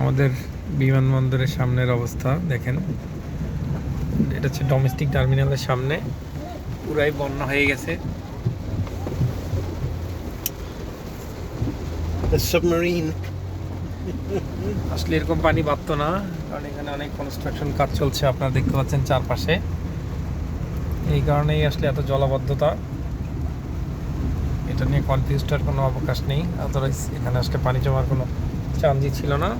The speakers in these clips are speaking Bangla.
আমাদের বিমানবন্দরের সামনের অবস্থা দেখেন। এটা হচ্ছে ডোমেস্টিক টার্মিনালের সামনে। পুরাই বন্যা হয়ে গেছে। আসলে এরকম পানি বাড়তো না কারণ এখানে অনেক কনস্ট্রাকশন কাজ চলছে আপনারা দেখতে পাচ্ছেন চারপাশে। এই কারণেই আসলে এত জলাবদ্ধতা। এটা নিয়ে কনফিউজটার কোনো অবকাশ নেই। আদারওয়াইজ এখানে আসলে পানি জমার কোনো চান্সই ছিল না।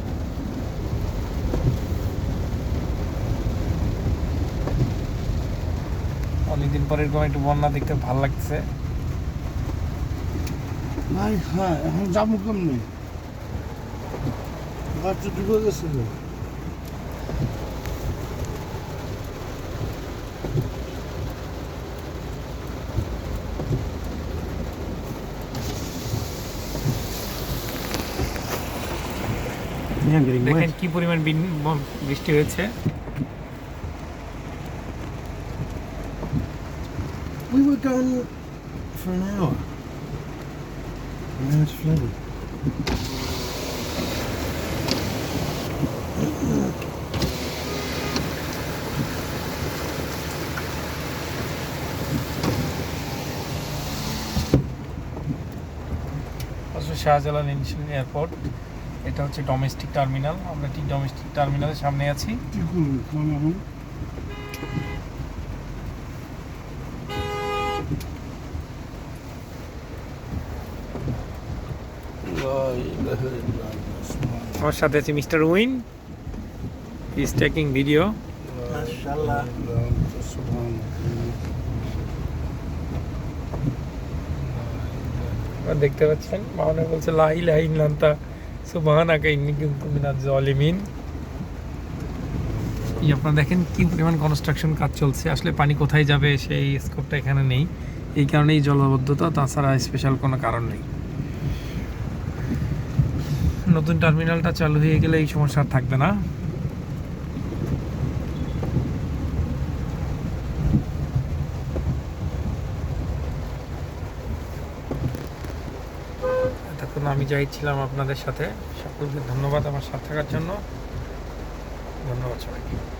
অনেকদিন পরে এরকম একটু বন্যা দেখতে ভালো লাগছে। নাই হ্যাঁ এখন যাব কেমনি? তো ডুবে গেছিল দেখেন কি পরিমাণ বৃষ্টি হয়েছে। We were gone for an hour. And now it's flooded. Shahjalal international airport এটা হচ্ছে ডোমেস্টিক টার্মিনাল আমরা ঠিক ডোমেস্টিক টার্মিনালের সামনে আছি কি করব কোন এখন আমার সাথে আছে mister Win. Is taking video দেখতে পাচ্ছেন মাহনে বলছে লা ইলাহা ইল্লাল্লাহ সুবহানাকা ইন্নী কুনতু মিনাজ জালিমিন। আপনারা দেখেন কি পরিমাণ কনস্ট্রাকশন কাজ চলছে। আসলে পানি কোথায় যাবে সেই স্কোপটা এখানে নেই। এই কারণেই জলবদ্ধতা তাছাড়া স্পেশাল কোনো কারণ নেই। নতুন টার্মিনালটা চালু হয়ে গেলে এই সমস্যা থাকবে না। এতক্ষণ আমি যাইছিলাম আপনাদের সাথে। সকলকে ধন্যবাদ আমার সাথে থাকার জন্য। ধন্যবাদ সবাইকে।